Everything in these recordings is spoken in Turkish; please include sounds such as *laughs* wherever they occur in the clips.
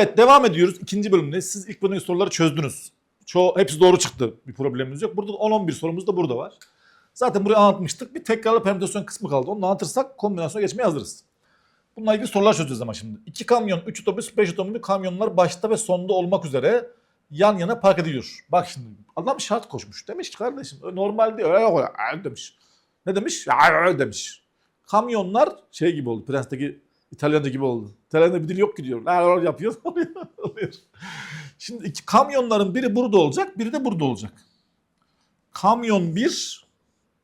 Evet devam ediyoruz. İkinci bölümde siz ilk bölümdeki soruları çözdünüz. Çoğu, hepsi doğru çıktı. Bir problemimiz yok. Burada 10-11 sorumuz da burada var. Zaten burayı anlatmıştık. Bir tekrarlı permütasyon kısmı kaldı. Onu anlatırsak kombinasyona geçmeye hazırız. Bununla ilgili sorular çözeceğiz ama şimdi. 2 kamyon, 3 otobüs, 5 otobüs kamyonlar başta ve sonda olmak üzere yan yana park ediliyor. Bak şimdi adam şart koşmuş. Demiş ki kardeşim normal değil. Öyle yok demiş. Ne demiş? Ya demiş. Kamyonlar şey gibi oldu. Prens'teki İtalyanca gibi oldu. İtalyanca bir dil yok ki diyor. La la yapıyor. *laughs* oluyor. Şimdi iki kamyonların biri burada olacak, biri de burada olacak. Kamyon 1,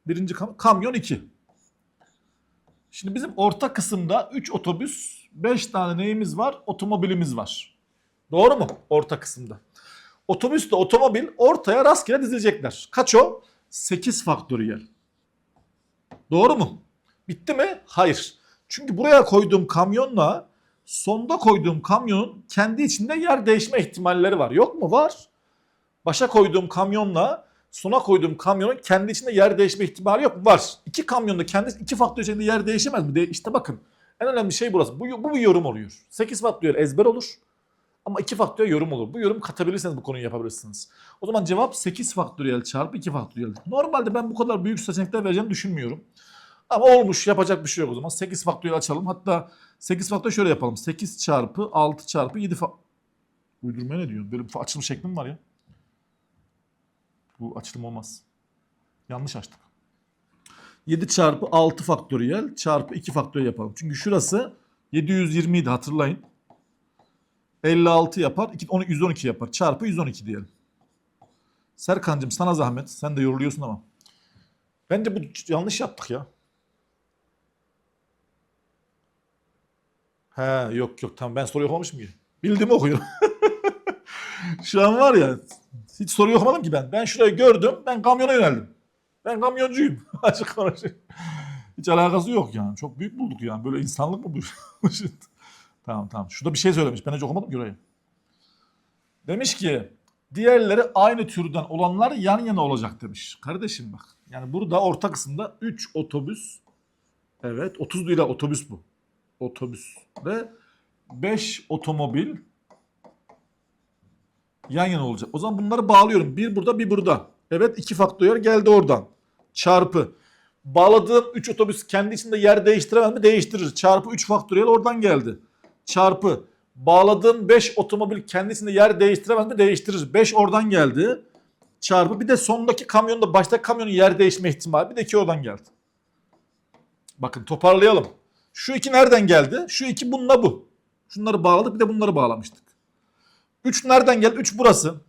birinci kam- kamyon 2. Şimdi bizim orta kısımda 3 otobüs, 5 tane neyimiz var? Otomobilimiz var. Doğru mu? Orta kısımda. Otobüsle otomobil ortaya rastgele dizilecekler. Kaç o? 8 faktöriyel. Doğru mu? Bitti mi? Hayır. Çünkü buraya koyduğum kamyonla sonda koyduğum kamyonun kendi içinde yer değişme ihtimalleri var. Yok mu? Var. Başa koyduğum kamyonla sona koyduğum kamyonun kendi içinde yer değişme ihtimali yok mu? Var. İki kamyonda kendi iki faktör içinde yer değişemez mi? De işte bakın. En önemli şey burası. Bu, bu bir yorum oluyor. 8 faktöriyel ezber olur. Ama 2 faktöriyel yorum olur. Bu yorum katabilirseniz bu konuyu yapabilirsiniz. O zaman cevap 8 faktöriyel çarpı 2 faktöriyel. Normalde ben bu kadar büyük seçenekler vereceğimi düşünmüyorum. Ama olmuş yapacak bir şey yok o zaman. 8 faktöriyel açalım. Hatta 8 faktör şöyle yapalım. 8 çarpı 6 çarpı 7 fa... Uydurmaya ne diyorsun? Böyle bir açılım şeklim var ya. Bu açılım olmaz. Yanlış açtık. 7 çarpı 6 faktöriyel çarpı 2 faktöriyel yapalım. Çünkü şurası 720 idi hatırlayın. 56 yapar. 2, 12, 112 yapar. Çarpı 112 diyelim. Serkan'cığım sana zahmet. Sen de yoruluyorsun ama. Bence bu yanlış yaptık ya. He yok yok tamam ben soru okumamışım ki. Bildiğimi okuyorum. *laughs* Şu an var ya hiç soru okumadım ki ben. Ben şurayı gördüm ben kamyona yöneldim. Ben kamyoncuyum. *laughs* Açık konuşayım. Hiç alakası yok yani. Çok büyük bulduk yani. Böyle insanlık mı bu? *laughs* tamam tamam. Şurada bir şey söylemiş. Ben hiç okumadım ki orayı. Demiş ki diğerleri aynı türden olanlar yan yana olacak demiş. Kardeşim bak. Yani burada orta kısımda 3 otobüs. Evet 30 lira otobüs bu. Otobüs ve 5 otomobil yan yana olacak. O zaman bunları bağlıyorum. Bir burada bir burada. Evet iki faktöriyel geldi oradan. Çarpı. Bağladığım 3 otobüs kendi içinde yer değiştiremez mi? Değiştirir. Çarpı 3 faktöriyel oradan geldi. Çarpı. Bağladığım 5 otomobil kendi içinde yer değiştiremez mi? Değiştirir. 5 oradan geldi. Çarpı bir de sondaki kamyonda baştaki kamyonun yer değişme ihtimali. Bir de 2 oradan geldi. Bakın toparlayalım. Şu iki nereden geldi? Şu iki bununla bu. Şunları bağladık bir de bunları bağlamıştık. 3 nereden geldi? 3 burası.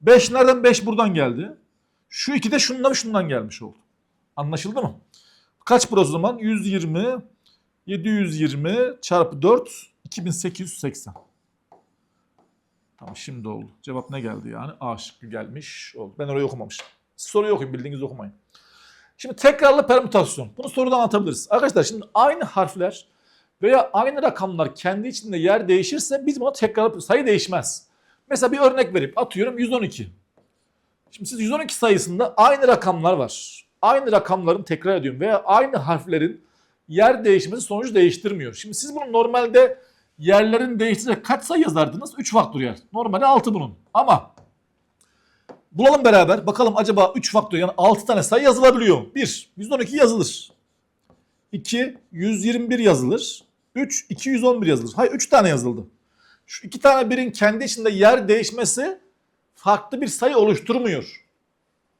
5 nereden? 5 buradan geldi. Şu iki de şundan şundan gelmiş oldu. Anlaşıldı mı? Kaç burası o zaman? 120 720 çarpı 4 2880. Tamam şimdi oldu. Cevap ne geldi yani? A şıkkı gelmiş oldu. Ben orayı okumamışım. Soruyu okuyun bildiğinizi okumayın. Şimdi tekrarlı permütasyon. Bunu sorudan anlatabiliriz. Arkadaşlar şimdi aynı harfler veya aynı rakamlar kendi içinde yer değişirse biz buna tekrar sayı değişmez. Mesela bir örnek vereyim. Atıyorum 112. Şimdi siz 112 sayısında aynı rakamlar var. Aynı rakamların tekrar ediyorum veya aynı harflerin yer değişmesi sonucu değiştirmiyor. Şimdi siz bunu normalde yerlerin değiştirecek kaç sayı yazardınız? 3 faktöriyel. Normalde 6 bunun. Ama bulalım beraber. Bakalım acaba 3 faktöriyel yani 6 tane sayı yazılabiliyor. mu? 1. 112 yazılır. 2. 121 yazılır. 3. 211 yazılır. Hayır 3 tane yazıldı. Şu iki tane birin kendi içinde yer değişmesi farklı bir sayı oluşturmuyor.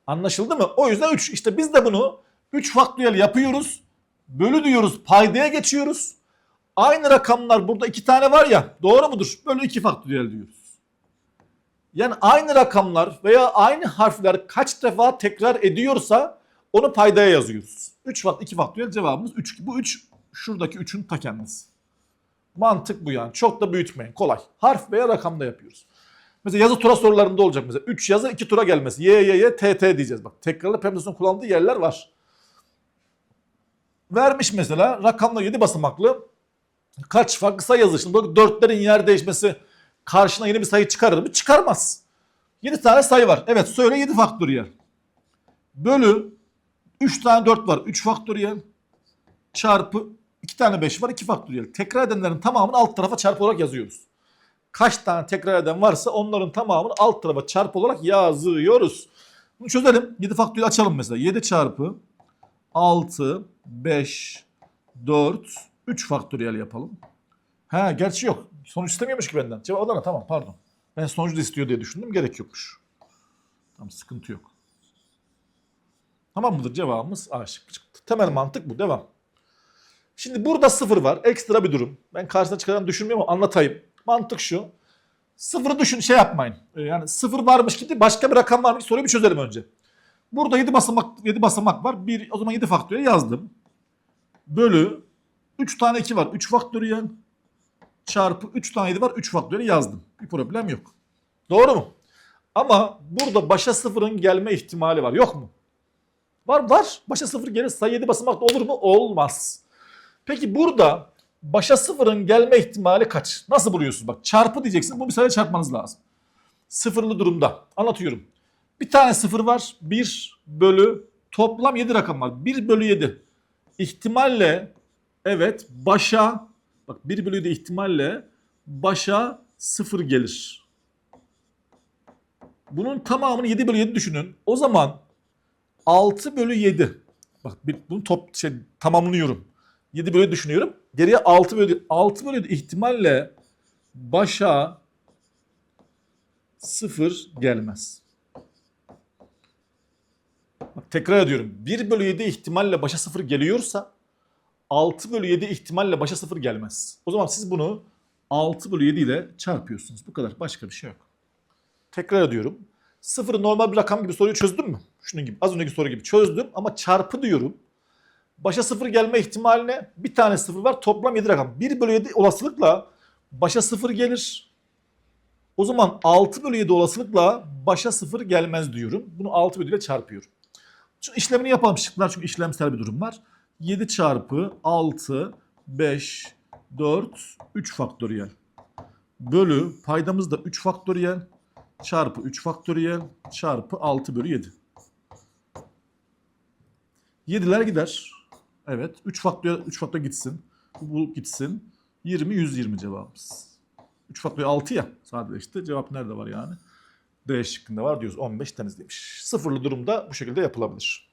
Anlaşıldı mı? O yüzden 3. İşte biz de bunu 3 faktöriyel yapıyoruz. Bölü diyoruz, paydaya geçiyoruz. Aynı rakamlar burada iki tane var ya, doğru mudur? Bölü 2 faktöriyel diyoruz. Yani aynı rakamlar veya aynı harfler kaç defa tekrar ediyorsa onu paydaya yazıyoruz. 3 fakt 2 faktöriyel cevabımız 3. Bu 3 şuradaki 3'ün ta kendisi. Mantık bu yani. Çok da büyütmeyin. Kolay. Harf veya rakamda yapıyoruz. Mesela yazı tura sorularında olacak mesela. 3 yazı 2 tura gelmesi. Y, Y, Y, T, T diyeceğiz. Bak tekrarlı permütasyon kullandığı yerler var. Vermiş mesela rakamla 7 basamaklı kaç farklı sayı bak 4'lerin yer değişmesi karşına yeni bir sayı çıkarır mı? Çıkarmaz. 7 tane sayı var. Evet söyle 7 faktöriyel. Bölü 3 tane 4 var. 3 faktöriyel çarpı 2 tane 5 var. 2 faktöriyel. Tekrar edenlerin tamamını alt tarafa çarpı olarak yazıyoruz. kaç tane tekrar eden varsa onların tamamını alt tarafa çarpı olarak yazıyoruz. Bunu çözelim. 7 faktöriyel açalım mesela. 7 çarpı 6, 5, 4, 3 faktöriyel yapalım. Ha gerçi yok. Sonuç istemiyormuş ki benden. Cevap Adana tamam pardon. Ben sonucu da istiyor diye düşündüm. Gerek yokmuş. Tamam sıkıntı yok. Tamam mıdır cevabımız A şıkkı çıktı. Temel mantık bu. Devam. Şimdi burada sıfır var. Ekstra bir durum. Ben karşısına çıkaran düşünmüyorum ama anlatayım. Mantık şu. Sıfırı düşün şey yapmayın. Ee, Yani sıfır varmış gibi başka bir rakam varmış soruyu bir çözelim önce. Burada 7 basamak 7 basamak var. Bir, o zaman 7 faktöriyel yazdım. Bölü 3 tane 2 var. 3 faktöriyel çarpı 3 tane 7 var. 3 faktöriyel yazdım. Bir problem yok. Doğru mu? Ama burada başa sıfırın gelme ihtimali var. Yok mu? Var var. Başa sıfır gelir. Sayı 7 basamakta olur mu? Olmaz. Peki burada başa sıfırın gelme ihtimali kaç? Nasıl buluyorsunuz? Bak çarpı diyeceksin. Bu bir sayıyla çarpmanız lazım. Sıfırlı durumda. Anlatıyorum. Bir tane sıfır var. 1 bölü toplam 7 rakam var. 1 bölü 7. İhtimalle evet başa bak 1 bölü 7 ihtimalle başa sıfır gelir. Bunun tamamını 7 bölü 7 düşünün. O zaman 6 bölü 7. Bak bir, bunu top şey, tamamlıyorum. 7 bölü 7 düşünüyorum. Geriye 6 bölü 6 bölü 7 ihtimalle başa 0 gelmez. Bak tekrar ediyorum. 1 bölü 7 ihtimalle başa 0 geliyorsa 6 bölü 7 ihtimalle başa 0 gelmez. O zaman siz bunu 6 bölü 7 ile çarpıyorsunuz. Bu kadar. Başka bir şey yok. Tekrar ediyorum. Sıfırı normal bir rakam gibi soruyu çözdüm mü? Şunun gibi. Az önceki soru gibi çözdüm ama çarpı diyorum. Başa sıfır gelme ihtimaline bir tane sıfır var. Toplam 7 rakam. 1 bölü 7 olasılıkla başa sıfır gelir. O zaman 6 bölü 7 olasılıkla başa sıfır gelmez diyorum. Bunu 6 bölü ile çarpıyorum. Şu işlemini yapalım şıklar çünkü işlemsel bir durum var. 7 çarpı 6, 5, 4, 3 faktöriyel. Bölü paydamız da 3 faktöriyel çarpı 3 faktöriyel çarpı 6 bölü 7. 7'ler gider. Evet. 3 faktöriyel 3 faktör gitsin. Bu gitsin. 20 120 cevabımız. 3 faktöriyel 6 ya sadeleşti. Cevap nerede var yani? D şıkkında var diyoruz. 15 temizlemiş. Sıfırlı durumda bu şekilde yapılabilir.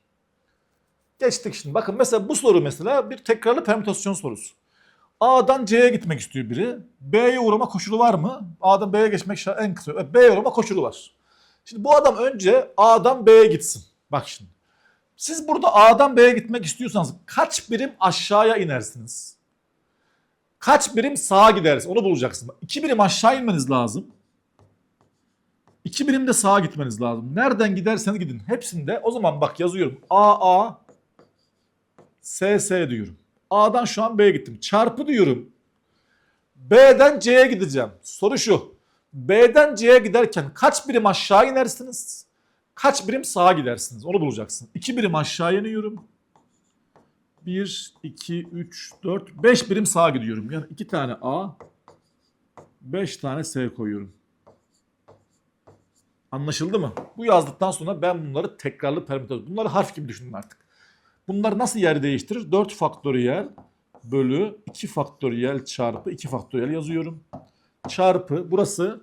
Geçtik şimdi. Bakın mesela bu soru mesela bir tekrarlı permütasyon sorusu. A'dan C'ye gitmek istiyor biri. B'ye uğrama koşulu var mı? A'dan B'ye geçmek en kısa. B'ye uğrama koşulu var. Şimdi bu adam önce A'dan B'ye gitsin. Bak şimdi. Siz burada A'dan B'ye gitmek istiyorsanız kaç birim aşağıya inersiniz? Kaç birim sağa gidersiniz? Onu bulacaksın. İki birim aşağı inmeniz lazım. İki birim de sağa gitmeniz lazım. Nereden giderseniz gidin. Hepsinde o zaman bak yazıyorum. A A S S diyorum. A'dan şu an B'ye gittim. Çarpı diyorum. B'den C'ye gideceğim. Soru şu. B'den C'ye giderken kaç birim aşağı inersiniz? Kaç birim sağa gidersiniz? Onu bulacaksın. 2 birim aşağı iniyorum. 1, 2, 3, 4, 5 birim sağa gidiyorum. Yani 2 tane A, 5 tane S koyuyorum. Anlaşıldı mı? Bu yazdıktan sonra ben bunları tekrarlı permütasyon. Bunları harf gibi düşünün artık. Bunlar nasıl yer değiştirir? 4 faktöriyel bölü 2 faktöriyel çarpı 2 faktöriyel yazıyorum. Çarpı burası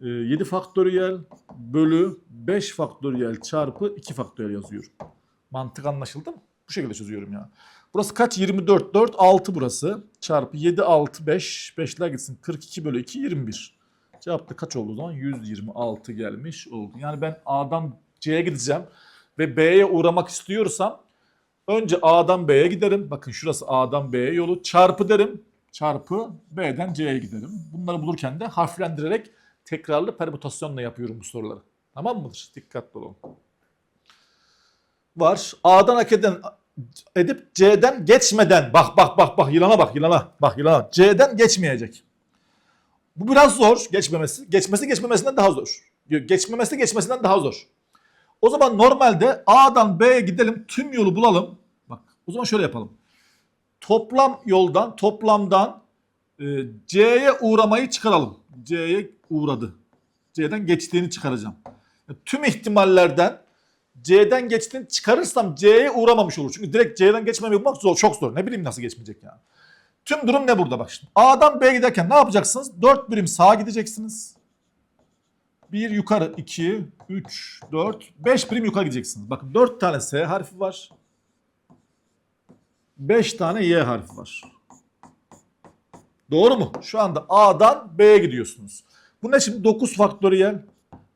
e, 7 faktöriyel bölü 5 faktöriyel çarpı 2 faktöriyel yazıyorum. Mantık anlaşıldı mı? Bu şekilde çözüyorum ya. Burası kaç? 24, 4, 6 burası. Çarpı 7, 6, 5. 5'ler gitsin. 42 bölü 2, 21. Cevap da kaç oldu o zaman? 126 gelmiş oldu. Yani ben A'dan C'ye gideceğim ve B'ye uğramak istiyorsam önce A'dan B'ye giderim. Bakın şurası A'dan B'ye yolu. Çarpı derim. Çarpı B'den C'ye giderim. Bunları bulurken de harflendirerek tekrarlı permütasyonla yapıyorum bu soruları. Tamam mıdır? Dikkatli olun. Var. A'dan hareket eden edip C'den geçmeden bak bak bak bak yılana bak yılana bak yılana C'den geçmeyecek. Bu biraz zor geçmemesi. Geçmesi geçmemesinden daha zor. Geçmemesi geçmesinden daha zor. O zaman normalde A'dan B'ye gidelim tüm yolu bulalım. Bak o zaman şöyle yapalım. Toplam yoldan toplamdan e, C'ye uğramayı çıkaralım. C'ye uğradı. C'den geçtiğini çıkaracağım. Yani tüm ihtimallerden C'den geçtiğini çıkarırsam C'ye uğramamış olur. Çünkü direkt C'den geçmemi bulmak zor, çok zor. Ne bileyim nasıl geçmeyecek yani. Tüm durum ne burada bak şimdi. A'dan B'ye giderken ne yapacaksınız? 4 birim sağa gideceksiniz. 1 yukarı 2, 3, 4, 5 birim yukarı gideceksiniz. Bakın 4 tane S harfi var. 5 tane Y harfi var. Doğru mu? Şu anda A'dan B'ye gidiyorsunuz. Bu ne şimdi? 9 faktöriyel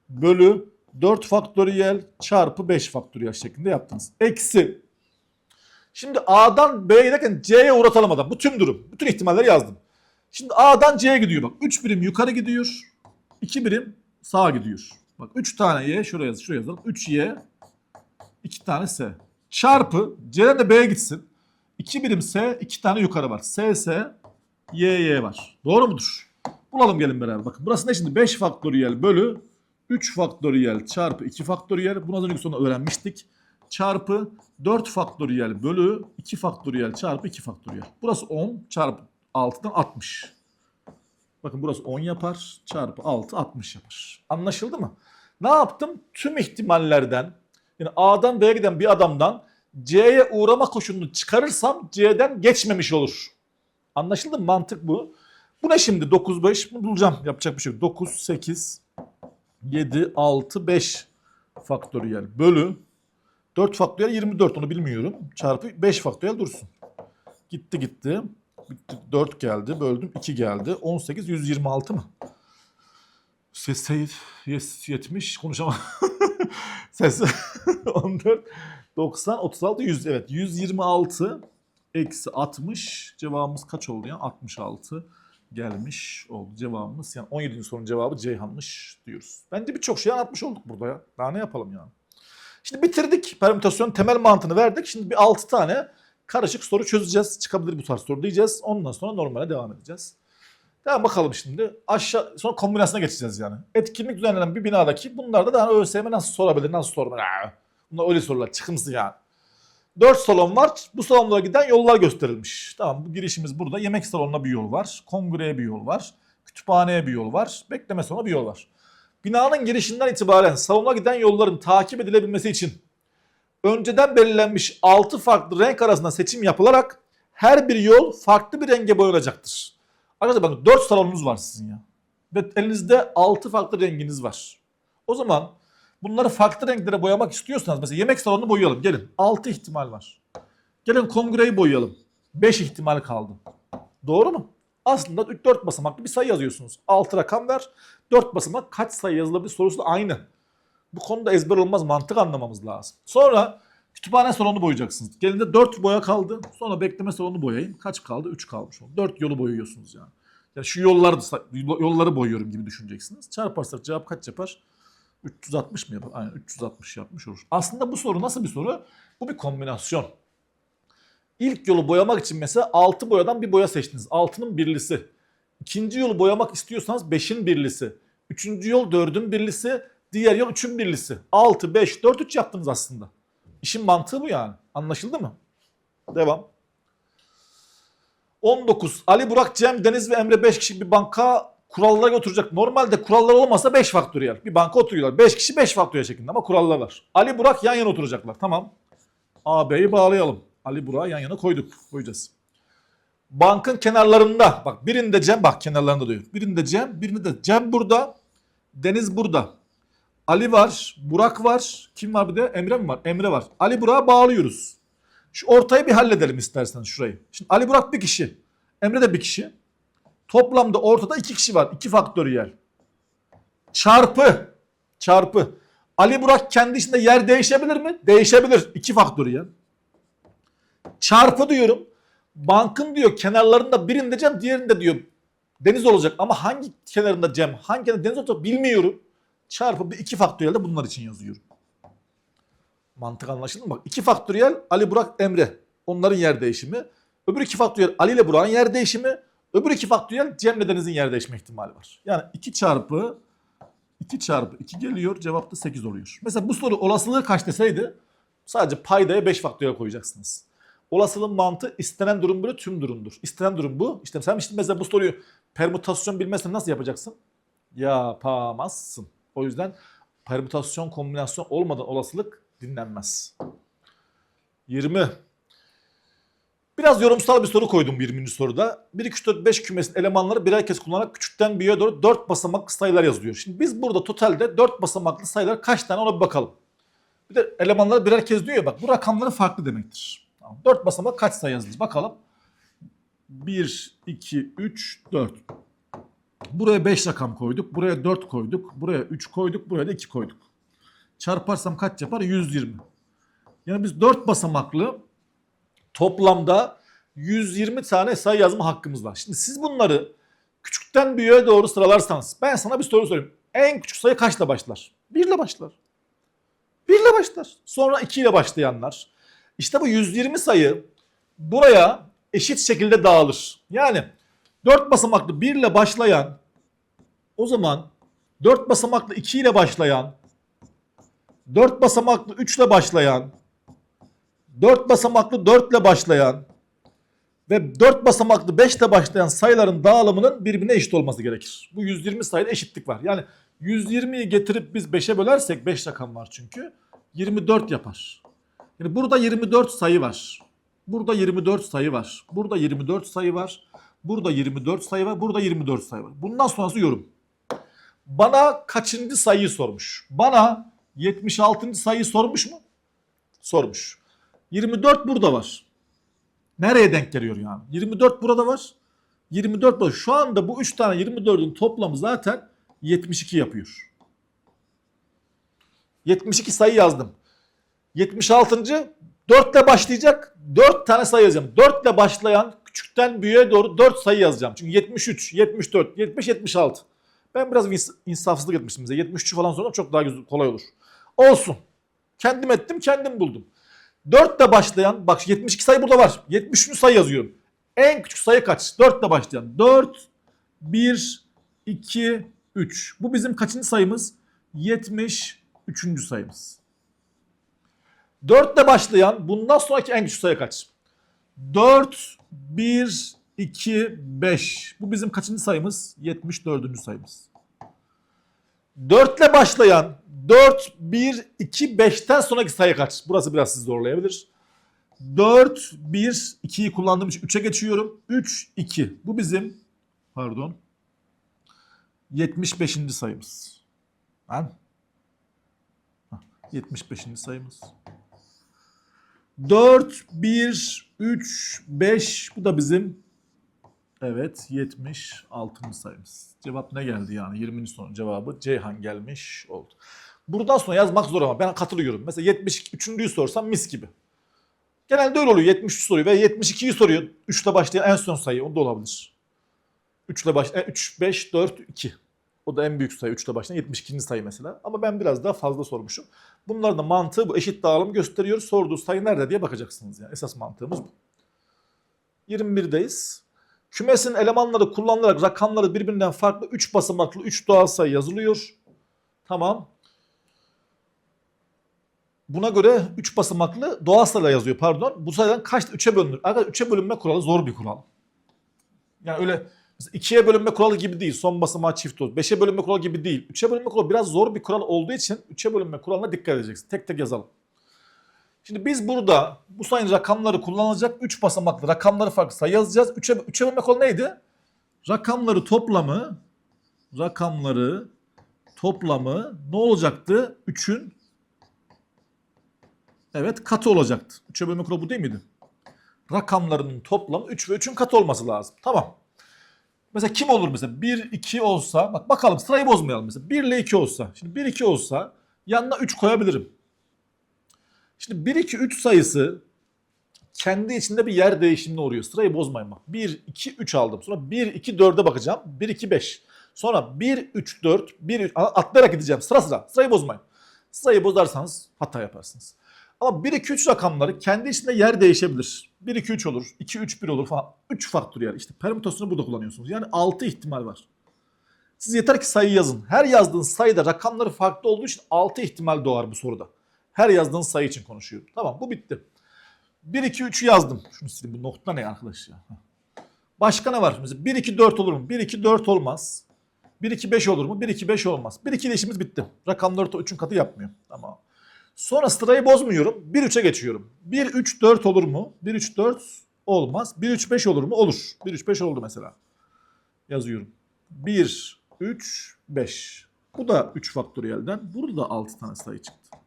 bölü 4 faktöriyel çarpı 5 faktöriyel şeklinde yaptınız. Eksi. Şimdi A'dan B'ye giderken C'ye uğratalım adam. Bu tüm durum. Bütün ihtimalleri yazdım. Şimdi A'dan C'ye gidiyor bak. 3 birim yukarı gidiyor. 2 birim sağa gidiyor. Bak 3 tane Y şuraya yaz, şuraya yazalım. 3Y 2 tane S. Çarpı C'den de B'ye gitsin. 2 birim S, 2 tane yukarı var. S, S, Y, Y var. Doğru mudur? Bulalım gelin beraber. Bakın burası ne şimdi? 5 faktöriyel bölü 3 faktöriyel çarpı 2 faktöriyel. Bunu az önceki sonra öğrenmiştik. Çarpı 4 faktöriyel bölü 2 faktöriyel çarpı 2 faktöriyel. Burası 10 çarpı 6'dan 60. Bakın burası 10 yapar. Çarpı 6 60 yapar. Anlaşıldı mı? Ne yaptım? Tüm ihtimallerden yani A'dan B'ye giden bir adamdan C'ye uğrama koşulunu çıkarırsam C'den geçmemiş olur. Anlaşıldı mı? Mantık bu. Bu ne şimdi? 9, 5 bunu bulacağım. Yapacak bir şey yok. 9, 8, 7, 6, 5 faktöriyel bölü 4 faktöriyel 24 onu bilmiyorum. Çarpı 5 faktöriyel dursun. Gitti gitti. Bitti. 4 geldi. Böldüm. 2 geldi. 18, 126 mı? *laughs* Ses sayı yes, 70 konuşamam. Ses 14, 90, 36, 100. Evet 126 eksi 60 cevabımız kaç oldu ya? 66 gelmiş oldu cevabımız. Yani 17. sorunun cevabı Ceyhan'mış diyoruz. Bence birçok şey anlatmış olduk burada ya. Daha ne yapalım yani? Şimdi bitirdik. Permütasyon temel mantığını verdik. Şimdi bir 6 tane karışık soru çözeceğiz. Çıkabilir bu tarz soru diyeceğiz. Ondan sonra normale devam edeceğiz. Tamam bakalım şimdi. Aşağı sonra kombinasyona geçeceğiz yani. Etkinlik düzenlenen bir binadaki bunlarda da ÖSYM nasıl sorabilir, nasıl sorabilir? Bunlar öyle sorular. Çıkımsız yani. Dört salon var. Bu salonlara giden yollar gösterilmiş. Tamam bu girişimiz burada. Yemek salonuna bir yol var. Kongreye bir yol var. Kütüphaneye bir yol var. Bekleme salonuna bir yol var. Binanın girişinden itibaren salona giden yolların takip edilebilmesi için önceden belirlenmiş 6 farklı renk arasında seçim yapılarak her bir yol farklı bir renge boyanacaktır. Arkadaşlar bakın 4 salonunuz var sizin ya. Ve elinizde 6 farklı renginiz var. O zaman bunları farklı renklere boyamak istiyorsanız mesela yemek salonunu boyayalım. Gelin 6 ihtimal var. Gelin kongreyi boyayalım. 5 ihtimal kaldı. Doğru mu? Aslında 4 basamaklı bir sayı yazıyorsunuz. 6 rakam ver. 4 basamak kaç sayı yazılabilir sorusu da aynı. Bu konuda ezber olmaz mantık anlamamız lazım. Sonra kütüphane salonu boyayacaksınız. Gelin de 4 boya kaldı. Sonra bekleme salonu boyayın. Kaç kaldı? 3 kalmış oldu. 4 yolu boyuyorsunuz yani. Yani şu yolları, yolları boyuyorum gibi düşüneceksiniz. Çarparsak cevap kaç yapar? 360 mı yapar? Aynen 360 yapmış olur. Aslında bu soru nasıl bir soru? Bu bir kombinasyon. İlk yolu boyamak için mesela 6 boyadan bir boya seçtiniz. 6'nın birlisi. İkinci yolu boyamak istiyorsanız 5'in birlisi. Üçüncü yol 4'ün birlisi. Diğer yol 3'ün birlisi. 6, 5, 4, 3 yaptınız aslında. İşin mantığı bu yani. Anlaşıldı mı? Devam. 19. Ali, Burak, Cem, Deniz ve Emre 5 kişi bir banka kurallara oturacak. Normalde kurallar olmasa 5 faktöriyel. Bir banka oturuyorlar. 5 kişi 5 faktöriyel şeklinde ama kurallar var. Ali, Burak yan yana oturacaklar. Tamam. A, B'yi bağlayalım. Ali, Burak'ı yan yana koyduk. Koyacağız. Bankın kenarlarında bak birinde Cem bak kenarlarında diyor. Birinde Cem, birinde de Cem burada. Deniz burada. Ali var, Burak var. Kim var bir de? Emre mi var? Emre var. Ali Burak'a bağlıyoruz. Şu ortayı bir halledelim istersen şurayı. Şimdi Ali Burak bir kişi. Emre de bir kişi. Toplamda ortada iki kişi var. İki faktöriyel. Çarpı. Çarpı. Ali Burak kendi içinde yer değişebilir mi? Değişebilir. İki faktöriyel. Çarpı diyorum. Bankın diyor kenarlarında birinde Cem diğerinde diyor Deniz olacak. Ama hangi kenarında Cem hangi kenarında Deniz olacak bilmiyorum. Çarpı bir iki faktöriyel de bunlar için yazıyorum. Mantık anlaşıldı mı? Bak iki faktöriyel Ali Burak Emre. Onların yer değişimi. Öbür iki faktöriyel Ali ile Burak'ın yer değişimi. Öbür iki faktöriyel Cem ile Deniz'in yer değişme ihtimali var. Yani 2 çarpı 2 çarpı 2 geliyor. Cevap da 8 oluyor. Mesela bu soru olasılığı kaç deseydi sadece paydaya 5 faktöriyel koyacaksınız. Olasılığın mantığı istenen durum böyle tüm durumdur. İstenen durum bu. İşte sen işte mesela bu soruyu permütasyon bilmezsen nasıl yapacaksın? Yapamazsın. O yüzden permütasyon kombinasyon olmadan olasılık dinlenmez. 20. Biraz yorumsal bir soru koydum 20. soruda. 1, 2, 3, 4, 5 kümesin elemanları birer kez kullanarak küçükten büyüğe doğru 4 basamaklı sayılar yazılıyor. Şimdi biz burada totalde 4 basamaklı sayılar kaç tane ona bir bakalım. Bir de elemanları birer kez diyor ya bak bu rakamları farklı demektir. Tamam. 4 basamak kaç sayı yazılır bakalım. 1, 2, 3, 4. Buraya 5 rakam koyduk. Buraya 4 koyduk. Buraya 3 koyduk. Buraya da 2 koyduk. Çarparsam kaç yapar? 120. Yani biz 4 basamaklı toplamda 120 tane sayı yazma hakkımız var. Şimdi siz bunları küçükten büyüğe doğru sıralarsanız ben sana bir soru sorayım. En küçük sayı kaçla başlar? 1 ile başlar. 1 ile başlar. Sonra 2 ile başlayanlar. İşte bu 120 sayı buraya eşit şekilde dağılır. Yani 4 basamaklı 1 ile başlayan o zaman 4 basamaklı 2 ile başlayan 4 basamaklı 3 ile başlayan 4 basamaklı 4 ile başlayan ve 4 basamaklı 5 ile başlayan sayıların dağılımının birbirine eşit olması gerekir. Bu 120 sayıda eşitlik var. Yani 120'yi getirip biz 5'e bölersek 5 rakam var çünkü 24 yapar. Yani burada 24 sayı var. Burada 24 sayı var. Burada 24 sayı var. Burada 24 sayı var. Burada 24 sayı var. Bundan sonrası yorum. Bana kaçıncı sayıyı sormuş? Bana 76. sayıyı sormuş mu? Sormuş. 24 burada var. Nereye denk geliyor yani? 24 burada var. 24 burada. Şu anda bu 3 tane 24'ün toplamı zaten 72 yapıyor. 72 sayı yazdım. 76. 4 ile başlayacak. 4 tane sayı yazacağım. 4 ile başlayan küçükten büyüğe doğru 4 sayı yazacağım. Çünkü 73, 74, 70, 76. Ben biraz ins- insafsızlık etmiştim size. 73 falan sonra çok daha kolay olur. Olsun. Kendim ettim, kendim buldum. 4 ile başlayan, bak 72 sayı burada var. 73. sayı yazıyorum. En küçük sayı kaç? 4 ile başlayan. 4, 1, 2, 3. Bu bizim kaçıncı sayımız? 73. sayımız. 4 ile başlayan bundan sonraki en küçük sayı kaç? 4, 1, 2, 5. Bu bizim kaçıncı sayımız? 74. sayımız. 4 ile başlayan 4, 1, 2, 5'ten sonraki sayı kaç? Burası biraz sizi zorlayabilir. 4, 1, 2'yi kullandığım için 3'e geçiyorum. 3, 2. Bu bizim pardon 75. sayımız. Hah, 75. sayımız. 4, 1, 3, 5. Bu da bizim evet 76. sayımız. Cevap ne geldi yani? 20. sorunun cevabı Ceyhan gelmiş oldu. Buradan sonra yazmak zor ama ben katılıyorum. Mesela 73.'ü sorsam mis gibi. Genelde öyle oluyor. 73 soruyor ve 72'yi soruyor. 3 ile başlayan en son sayı. O da olabilir. 3 ile başlayan 3, 5, 4, 2. O da en büyük sayı 3 ile başlayan 72. sayı mesela. Ama ben biraz daha fazla sormuşum. Bunların da mantığı bu. Eşit dağılım gösteriyor. Sorduğu sayı nerede diye bakacaksınız yani. Esas mantığımız bu. 21'deyiz. Kümesin elemanları kullanılarak rakamları birbirinden farklı 3 basamaklı 3 doğal sayı yazılıyor. Tamam. Buna göre 3 basamaklı doğal sayılar yazıyor pardon. Bu sayıdan kaç 3'e bölünür? Arkadaşlar 3'e bölünme kuralı zor bir kural. Yani öyle 2'ye bölünme kuralı gibi değil. Son basamağı çift olur. 5'e bölünme kuralı gibi değil. 3'e bölünme kuralı biraz zor bir kural olduğu için 3'e bölünme kuralına dikkat edeceksin. Tek tek yazalım. Şimdi biz burada bu sayının rakamları kullanılacak 3 basamaklı rakamları farklı sayı yazacağız. 3'e 3'e bölünme kuralı neydi? Rakamları toplamı rakamları toplamı ne olacaktı? 3'ün evet katı olacaktı. 3'e bölünme kuralı bu değil miydi? Rakamlarının toplamı 3 ve 3'ün katı olması lazım. Tamam. Mesela kim olur mesela? 1, 2 olsa, bak bakalım sırayı bozmayalım mesela. 1 ile 2 olsa, şimdi 1, 2 olsa yanına 3 koyabilirim. Şimdi 1, 2, 3 sayısı kendi içinde bir yer değişimine uğruyor. Sırayı bozmayın bak. 1, 2, 3 aldım. Sonra 1, 2, 4'e bakacağım. 1, 2, 5. Sonra 1, 3, 4, 1, 3 atlayarak gideceğim sıra sıra. Sırayı bozmayın. Sırayı bozarsanız hata yaparsınız. Ama 1, 2, 3 rakamları kendi içinde yer değişebilir. 1, 2, 3 olur. 2, 3, 1 olur falan. 3 faktöriyel. İşte permütasyonu burada kullanıyorsunuz. Yani 6 ihtimal var. Siz yeter ki sayı yazın. Her yazdığınız sayıda rakamları farklı olduğu için 6 ihtimal doğar bu soruda. Her yazdığınız sayı için konuşuyorum. Tamam bu bitti. 1, 2, 3'ü yazdım. Şunu sileyim. Bu nokta ne arkadaş ya? Başka ne var? Mesela 1, 2, 4 olur mu? 1, 2, 4 olmaz. 1, 2, 5 olur mu? 1, 2, 5 olmaz. 1, 2 ile işimiz bitti. Rakamları 3'ün katı yapmıyor. Tamam. Sonra sırayı bozmuyorum. 1, 3'e geçiyorum. 1, 3, 4 olur mu? 1, 3, 4 Olmaz. 1 3 5 olur mu? Olur. 1 3 5 oldu mesela. Yazıyorum. 1 3 5. Bu da 3 faktöriyelden. Burada da 6 tane sayı çıktı.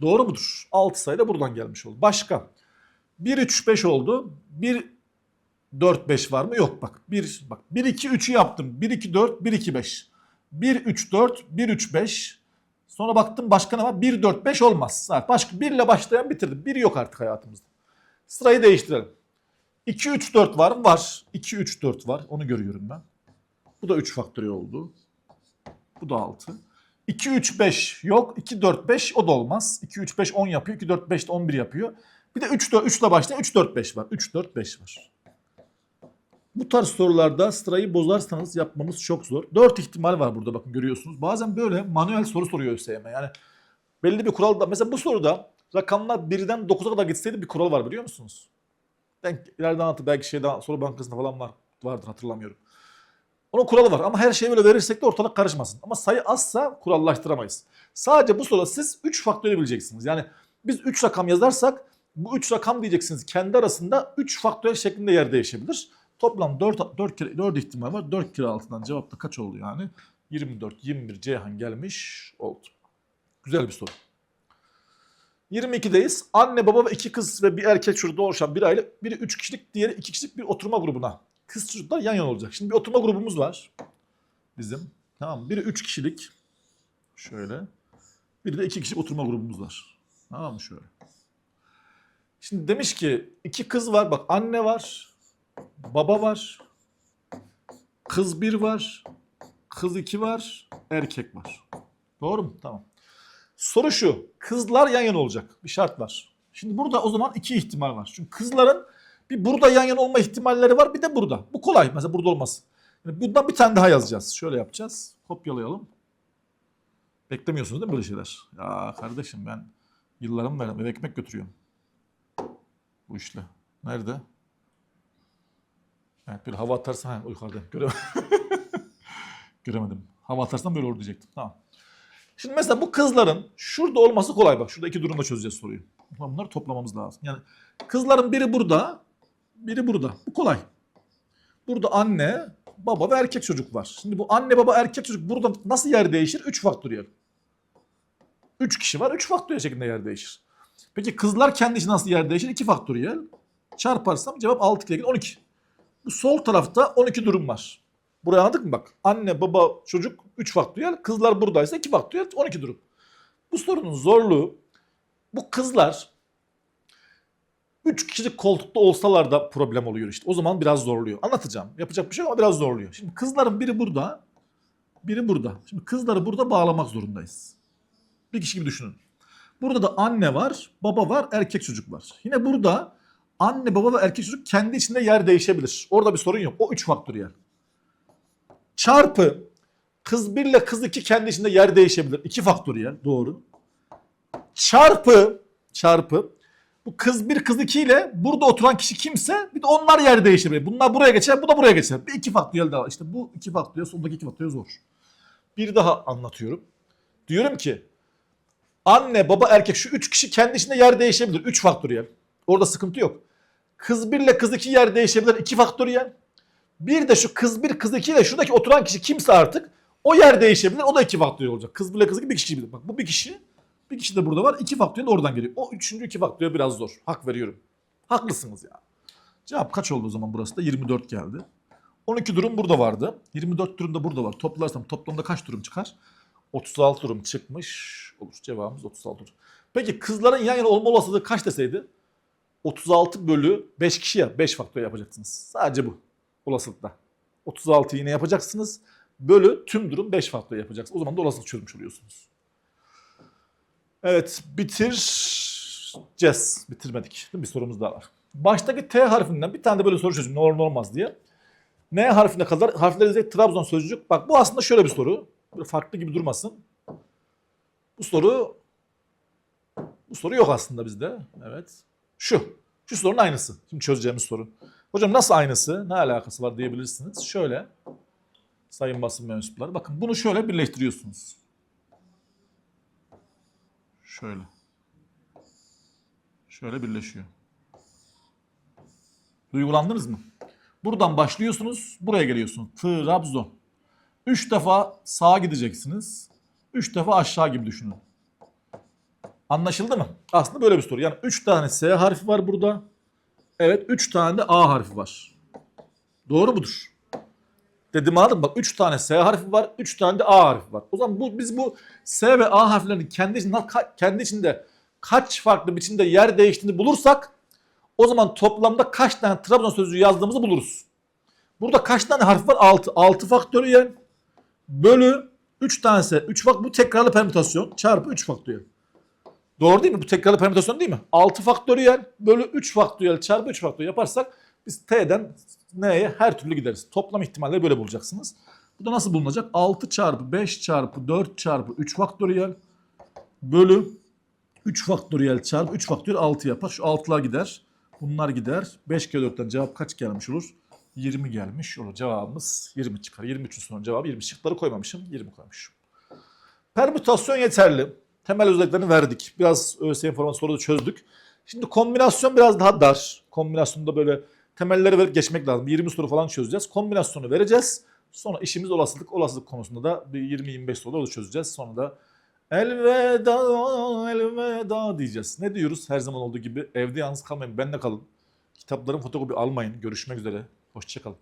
Doğru mudur? 6 sayı da buradan gelmiş oldu. Başka. 1 3 5 oldu. 1 4 5 var mı? Yok bak. 1 bak 1 2 3'ü yaptım. 1 2 4 1 2 5. 1 3 4 1 3 5. Sonra baktım başka ne var? 1 4 5 olmaz. Başka 1 ile başlayan bitirdim. 1 yok artık hayatımızda. Sırayı değiştirelim. 2 3 4 var mı? Var. 2 3 4 var. Onu görüyorum ben. Bu da 3 faktöriyel oldu. Bu da 6. 2 3 5 yok. 2 4 5 o da olmaz. 2 3 5 10 yapıyor. 2 4 5 de 11 yapıyor. Bir de 3 4 3 ile başlayan 3 4 5 var. 3 4 5 var. Bu tarz sorularda sırayı bozarsanız yapmamız çok zor. 4 ihtimal var burada bakın görüyorsunuz. Bazen böyle manuel soru soruyor ÖSYM. Yani belli bir kural da mesela bu soruda rakamlar birden 9'a kadar gitseydi bir kural var biliyor musunuz? Ben ileride anlatı belki şeyde soru bankasında falan var vardır hatırlamıyorum. Onun kuralı var ama her şeyi böyle verirsek de ortalık karışmasın. Ama sayı azsa kurallaştıramayız. Sadece bu soruda siz 3 faktörü bileceksiniz. Yani biz 3 rakam yazarsak bu 3 rakam diyeceksiniz kendi arasında 3 faktörel şeklinde yer değişebilir. Toplam 4, 4, kere, 4 ihtimal var. 4 kere altından cevap da kaç oldu yani? 24, 21 Ceyhan gelmiş oldu. Güzel bir soru. 22'deyiz. Anne, baba ve iki kız ve bir erkek çocukta oluşan bir aile. Biri 3 kişilik, diğeri 2 kişilik bir oturma grubuna. Kız çocuklar yan yana olacak. Şimdi bir oturma grubumuz var. Bizim. Tamam? Biri 3 kişilik. Şöyle. Bir de 2 kişilik oturma grubumuz var. Tamam mı? Şöyle. Şimdi demiş ki iki kız var. Bak anne var. Baba var. Kız bir var. Kız iki var. Erkek var. Doğru mu? Tamam. Soru şu. Kızlar yan yana olacak. Bir şart var. Şimdi burada o zaman iki ihtimal var. Çünkü kızların bir burada yan yana olma ihtimalleri var. Bir de burada. Bu kolay. Mesela burada olmaz. Yani bundan bir tane daha yazacağız. Şöyle yapacağız. Kopyalayalım. Beklemiyorsunuz değil mi böyle şeyler? Ya kardeşim ben yıllarımı verdim. Eve ekmek götürüyorum. Bu işle. Nerede? Evet bir hava atarsan ha, yukarıda. Göremedim. *laughs* Göremedim. Hava atarsan böyle olur diyecektim. Tamam. Şimdi mesela bu kızların şurada olması kolay bak. Şurada iki durumda çözeceğiz soruyu. Bunları toplamamız lazım. Yani kızların biri burada, biri burada. Bu kolay. Burada anne, baba ve erkek çocuk var. Şimdi bu anne, baba, erkek çocuk burada nasıl yer değişir? 3 faktöriyel. 3 kişi var, 3 faktöriyel şeklinde yer değişir. Peki kızlar kendi içinde nasıl yer değişir? 2 faktöriyel. Çarparsam cevap 6 kere 12. Sol tarafta 12 durum var. Buraya anladık mı bak? Anne, baba, çocuk 3 faktöriyel. Kızlar buradaysa 2 faktöriyel 12 durum. Bu sorunun zorluğu bu kızlar 3 kişilik koltukta olsalar da problem oluyor işte. O zaman biraz zorluyor. Anlatacağım. Yapacak bir şey ama biraz zorluyor. Şimdi kızların biri burada, biri burada. Şimdi kızları burada bağlamak zorundayız. Bir kişi gibi düşünün. Burada da anne var, baba var, erkek çocuk var. Yine burada anne, baba ve erkek çocuk kendi içinde yer değişebilir. Orada bir sorun yok. O 3 faktöriyel. Çarpı kız 1 ile kız 2 kendi içinde yer değişebilir. 2 faktöriyel. Doğru. Çarpı çarpı bu kız 1 kız 2 ile burada oturan kişi kimse bir de onlar yer değişebilir. Bunlar buraya geçer, bu da buraya geçer. Bir iki faktöriyel daha. İşte bu iki faktöriyel, sondaki iki faktöriyel zor. Bir daha anlatıyorum. Diyorum ki anne, baba, erkek şu üç kişi kendi içinde yer değişebilir. 3 faktöriyel. Orada sıkıntı yok. Kız 1 ile kız 2 yer değişebilir. 2 faktöriyel. Bir de şu kız 1 kız 2 ile şuradaki oturan kişi kimse artık o yer değişebilir. O da 2 faktöriyel olacak. Kız 1 ile kız 2 bir kişi. Bak bu bir kişi. Bir kişi de burada var. 2 faktöriyel oradan geliyor. O üçüncü 2 faktöriyel biraz zor. Hak veriyorum. Haklısınız ya. Cevap kaç oldu o zaman burası da? 24 geldi. 12 durum burada vardı. 24 durum da burada var. Toplarsam toplamda kaç durum çıkar? 36 durum çıkmış olur. Cevabımız 36 durum. Peki kızların yan yana olma olasılığı kaç deseydi? 36 bölü 5 kişi ya 5 faktör yapacaksınız. Sadece bu olasılıkta. 36 yine yapacaksınız. Bölü tüm durum 5 faktör yapacaksınız. O zaman da olasılık çözmüş oluyorsunuz. Evet bitireceğiz. Bitirmedik. Bir sorumuz daha var. Baştaki T harfinden bir tane de böyle soru çözüm ne olur ne olmaz diye. N harfine kadar harfleri direkt Trabzon sözcük. Bak bu aslında şöyle bir soru. Böyle farklı gibi durmasın. Bu soru bu soru yok aslında bizde. Evet. Şu. Şu sorunun aynısı. Şimdi çözeceğimiz soru. Hocam nasıl aynısı? Ne alakası var diyebilirsiniz. Şöyle. Sayın basın mensupları. Bakın bunu şöyle birleştiriyorsunuz. Şöyle. Şöyle birleşiyor. Duygulandınız mı? Buradan başlıyorsunuz, buraya geliyorsunuz. Trabzon. Üç defa sağa gideceksiniz. Üç defa aşağı gibi düşünün. Anlaşıldı mı? Aslında böyle bir soru. Yani üç tane S harfi var burada. Evet, üç tane de A harfi var. Doğru mudur? Dedim anladın? Bak 3 tane S harfi var, 3 tane de A harfi var. O zaman bu biz bu S ve A harflerinin kendi içinde, kendi içinde kaç farklı biçimde yer değiştiğini bulursak o zaman toplamda kaç tane Trabzon sözcüğü yazdığımızı buluruz. Burada kaç tane harf var? 6. 6 faktöriyel bölü 3 tane S. 3 bak bu tekrarlı permütasyon çarpı 3 faktöriyel. Doğru değil mi? Bu tekrarlı permütasyon değil mi? 6 faktöriyel bölü 3 faktöriyel çarpı 3 faktöriyel yaparsak biz T'den N'ye her türlü gideriz. Toplam ihtimalleri böyle bulacaksınız. Bu da nasıl bulunacak? 6 çarpı 5 çarpı 4 çarpı 3 faktöriyel bölü 3 faktöriyel çarpı 3 faktöriyel 6 yapar. Şu 6'lar gider. Bunlar gider. 5 kere 4'ten cevap kaç gelmiş olur? 20 gelmiş olur. Cevabımız 20 çıkar. 23'ün sonu cevabı 20. Şıkları koymamışım. 20 koymuşum. Permütasyon yeterli. Temel özelliklerini verdik. Biraz ÖSYM formatı soruda çözdük. Şimdi kombinasyon biraz daha dar. Kombinasyonda böyle temelleri verip geçmek lazım. 20 soru falan çözeceğiz. Kombinasyonu vereceğiz. Sonra işimiz olasılık. Olasılık konusunda da bir 20-25 soru çözeceğiz. Sonra da elveda elveda diyeceğiz. Ne diyoruz? Her zaman olduğu gibi evde yalnız kalmayın. Benle kalın. Kitapların fotokopi almayın. Görüşmek üzere. Hoşçakalın.